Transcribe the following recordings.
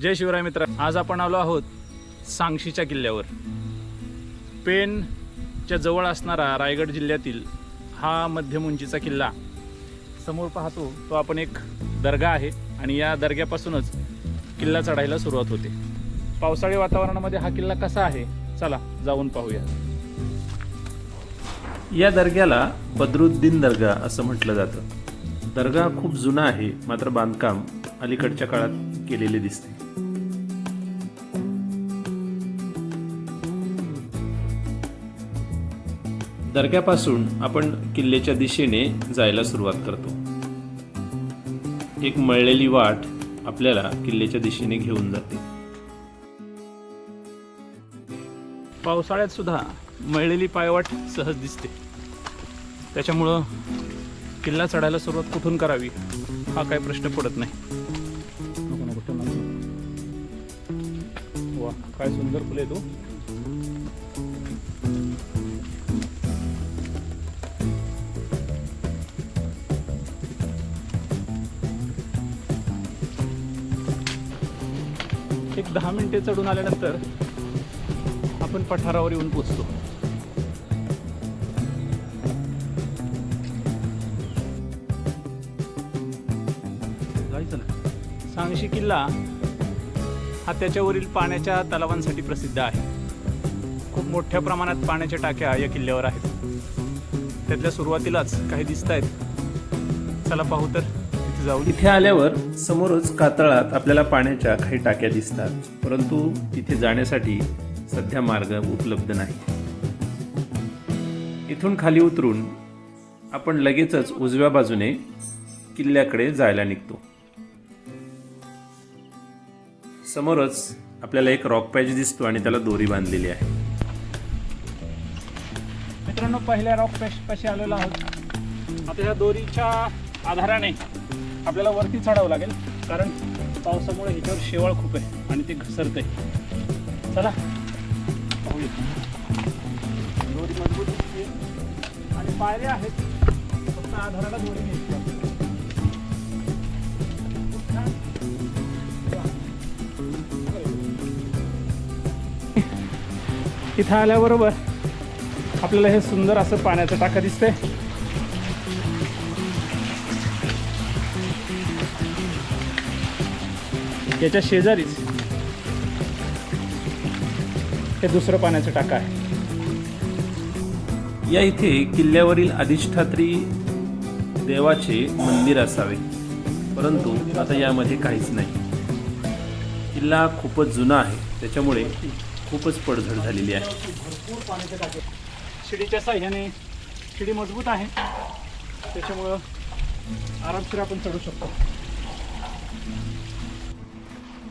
जय शिवराय मित्र. आज आपण आलो आहोत सांगशीच्या किल्ल्यावर. पेनच्या जवळ असणारा रायगड जिल्ह्यातील हा मध्यम उंचीचा किल्ला. समोर पाहतो तो आपण एक दर्गा आहे आणि या दर्ग्यापासूनच किल्ला चढायला सुरुवात होते. पावसाळी वातावरणामध्ये हा किल्ला कसा आहे? चला जाऊन पाहूया. या दर्ग्याला बदरुद्दीन दर्गा असं म्हटलं जातं. दर्गा खूप जुना आहे मात्र बांधकाम अलीकडच्या काळात केलेले दिसते. दर्ग्यापासून आपण किल्ल्याच्या दिशेने जायला सुरुवात करतो. एक मळलेली वाट आपल्याला किल्ल्याच्या दिशेने घेऊन जाते. पावसाळ्यात सुद्धा मळलेली पायवाट सहज दिसते. त्याच्यामुळं किल्ला चढायला सुरुवात कुठून करावी हा काही प्रश्न पडत नाही. वा काय सुंदर फुले तो. दहा मिनिटे चढून आल्यानंतर आपण पठारावर येऊन पोचतो. जायचं ना. सांगशी किल्ला हा त्याच्यावरील पाण्याच्या तलावांसाठी प्रसिद्ध आहे. खूप मोठ्या प्रमाणात पाण्याच्या टाक्या या किल्ल्यावर आहेत. त्यातल्या सुरुवातीलाच काही दिसत आहेत चला पाहू तर. तिथे जाऊ इथे आल्यावर समोरच कातळात आपल्याला पाण्याच्या काही टाक्या दिसतात परंतु तिथे जाण्यासाठी सध्या मार्ग उपलब्ध नाही. इथून खाली उतरून आपण लगेचच उजव्या बाजूने किल्ल्याकडे जायला निघतो. समोरच आपल्याला एक रॉक पॅच दिसतो आणि त्याला दोरी बांधलेली आहे. मित्रांनो पहिल्या रॉक पेश पाशी आलेलो आहोत. आता ह्या दोरीच्या आधाराने आपल्याला वरती चढावं लागेल कारण पावसामुळे ह्याच्यावर शेवाळ खूप आहे आणि ते घसरत आहे. चला. पाहूया दोरी मजबूत आणि पायऱ्या आहेत. फक्त आधाराला दोरी घ्यायची इथं आल्याबरोबर आपल्याला हे सुंदर असं पाण्याचं टाका दिसतंय. याच्या शेजारीच हे दुसरं पाण्याचं टाका आहे. या इथे किल्ल्यावरील अधिष्ठात्री देवाचे मंदिर असावे. परंतु आता यामध्ये काहीच नाही. किल्ला खूपच जुना आहे. त्याच्यामुळे खूपच पडझड झालेली आहे. भरपूर पाण्याचे टाके. शिडीच्या साह्याने शिडी मजबूत आहे. त्याच्यामुळं आरामशीर आपण चढू शकतो.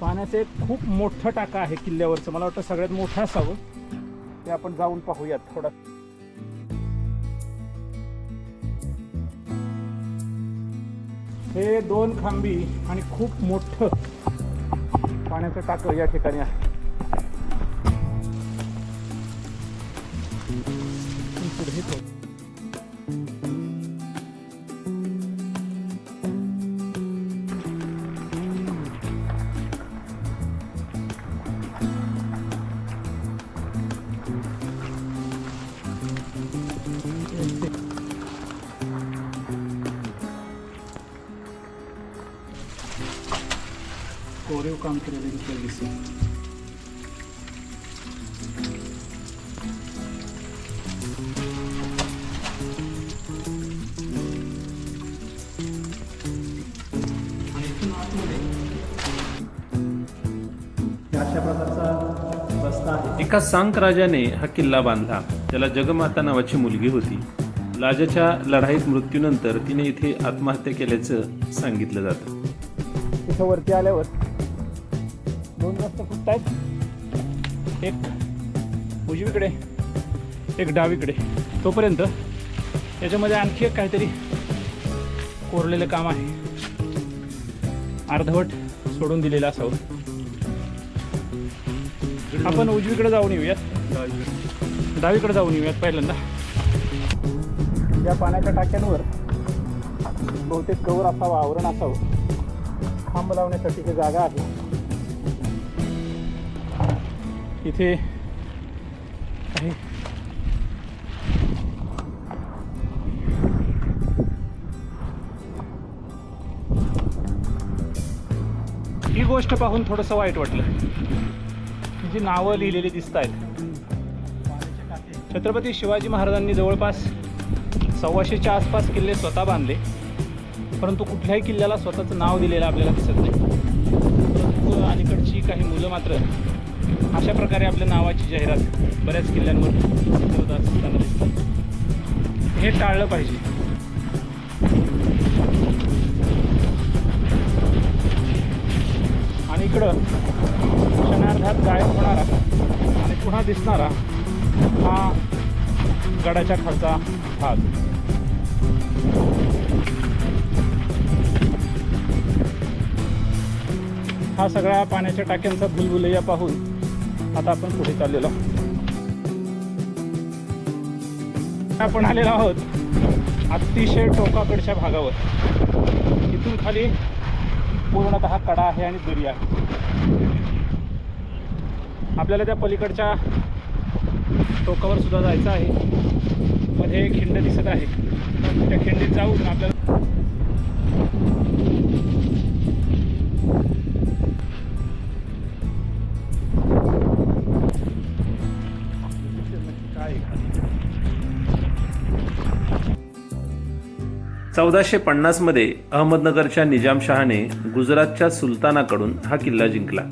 पाण्याचं एक खूप मोठं टाका आहे किल्ल्यावरचं. मला वाटतं सगळ्यात मोठं असावं. ते आपण जाऊन पाहूयात थोडं. हे दोन खांबी आणि खूप मोठं पाण्याचं टाकं या ठिकाणी आहे. पुढे काम केलेलं दिसेल दिसेल. एका सांक राजाने हा किल्ला बांधला. त्याला जगमाता नावाची मुलगी होती. राजाच्या लढाईत मृत्यूनंतर तिने इथे आत्महत्या केल्याचं सांगितलं जातं. तिथं वरती आल्यावर दोन रस्ते फुटत आहेत. एक उजवीकडे एक डावीकडे. तोपर्यंत याच्यामध्ये आणखी एक काहीतरी कोरलेलं काम आहे. अर्धवट सोडून दिलेलं असावं. आपण उजवीकडे जाऊन येऊयात. डावीकडे जाऊन येऊयात पहिल्यांदा. या पाण्याच्या टाक्यांवर बहुतेक कवर असावा आवरण असावं. खांब लावण्यासाठी ही जागा आहे. इथे काही ही गोष्ट पाहून थोडंसं वाईट वाटलं. जी नावं लिहिलेली दिसत आहेत छत्रपती शिवाजी महाराजांनी जवळपास सव्वाशेच्या आसपास किल्ले स्वतः बांधले. परंतु कुठल्याही किल्ल्याला स्वतःचं नाव दिलेलं आपल्याला दिसत नाही. परंतु अलीकडची काही मुलं मात्र अशा प्रकारे आपल्या नावाची जाहिरात बऱ्याच किल्ल्यांवर होत असताना दिसतात. हे टाळलं पाहिजे. आणि इकडं क्षणार्धात गायब होणारा आणि पुन्हा दिसणारा हा गडाच्या खालचा भाग. हा सगळ्या पाण्याच्या टाक्यांचा भुलभुलैया पाहून आता आपण पुढे चाललेलो. आपण आलेलो आहोत अतिशय टोकाकडच्या भागावर. इथून खाली पूर्णतः कडा आहे आणि दरी आहे. आपल्याला त्या पलीकडच्या टोकावर सुद्धा जायचं आहे. मध्ये एक खिंड दिसत आहे. त्या खिंडीत जाऊन आपल्याला चौदाशे पन्नासमध्ये अहमदनगरच्या निजामशहाने गुजरातच्या सुलतानाकडून हा किल्ला जिंकला.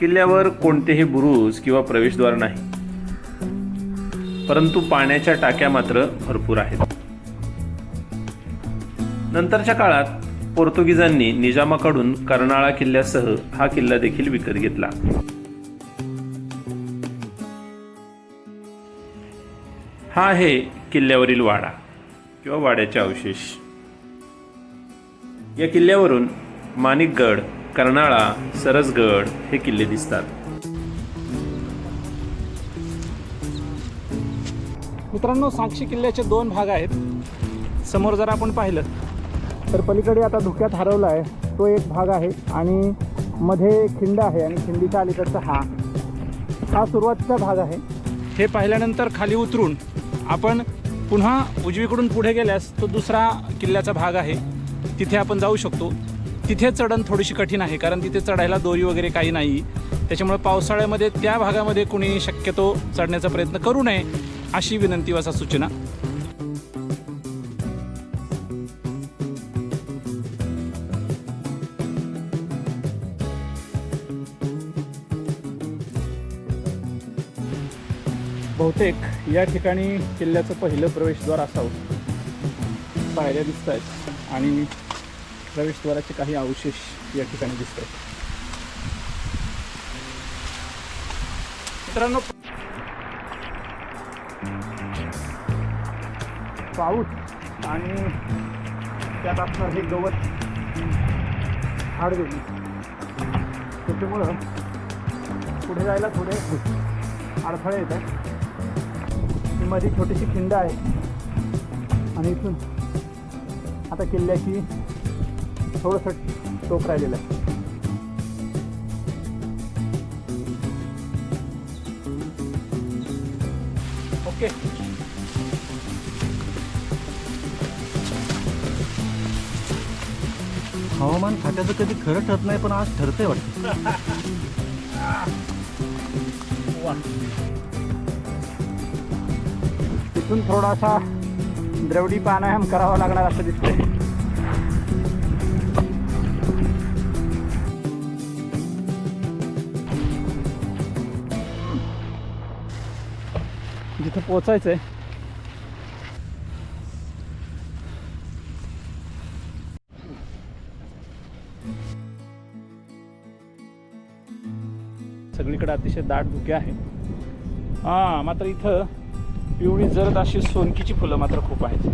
किल्ल्यावर कोणतेही बुरुज किंवा प्रवेशद्वार नाही. परंतु पाण्याच्या टाक्या मात्र भरपूर आहेत. नंतरच्या काळात पोर्तुगीजांनी निजामाकडून कर्नाळा किल्ल्यासह हा किल्ला देखील विकत घेतला. हा आहे किल्ल्यावरील वाडा. किंवा वाड्याचे अवशेष. या किल्ल्यावरून माणिकगड कर्नाळा सरसगड हे किल्ले दिसतात. मित्रांनो साक्षी किल्ल्याचे दोन भाग आहेत. समोर जर आपण पाहिलं तर पलीकडे आता धुक्यात हरवला आहे तो एक भाग आहे आणि मध्ये खिंड आहे आणि खिंडीच्या अलीकडचा हा. हा सुरुवातीचा भाग आहे. हे पाहिल्यानंतर खाली उतरून आपण पुन्हा उजवीकडून पुढे गेल्यास तो दुसरा किल्ल्याचा भाग आहे. तिथे आपण जाऊ शकतो. तिथे चढण थोडीशी कठीण आहे कारण तिथे चढायला दोरी वगैरे काही नाही. त्याच्यामुळे पावसाळ्यामध्ये त्या भागामध्ये कुणी शक्यतो चढण्याचा प्रयत्न करू नये अशी विनंती व असा सूचना. बहुतेक या ठिकाणी किल्ल्याचं पहिलं प्रवेशद्वार असावं. पायऱ्या दिसत आहेत आणि प्रवेशद्वाराचे काही अवशेष या ठिकाणी दिसत आहेत मित्रांनो पाऊस आणि त्यात असणार हे गवत हाड गेली. त्याच्यामुळं पुढे जायला थोडे अडथळे येत आहेत. मध्ये छोटीशी खिंड आहे. आणि इथून आता किल्ल्याची थोडंसं टोक राहिलेलं आहे. ओके. हवामान खात्याचं कधी खरं ठरत नाही पण आज ठरतंय वाटतं. इथून थोडासा द्रवडी प्राणायाम करावा लागणार असं दिसतंय. जिथं पोचायचंय. सगळीकडे अतिशय दाट धुके आहे हां मात्र इथं पिवळी जरद अशी सोनकीची फुलं मात्र खूप आहेत.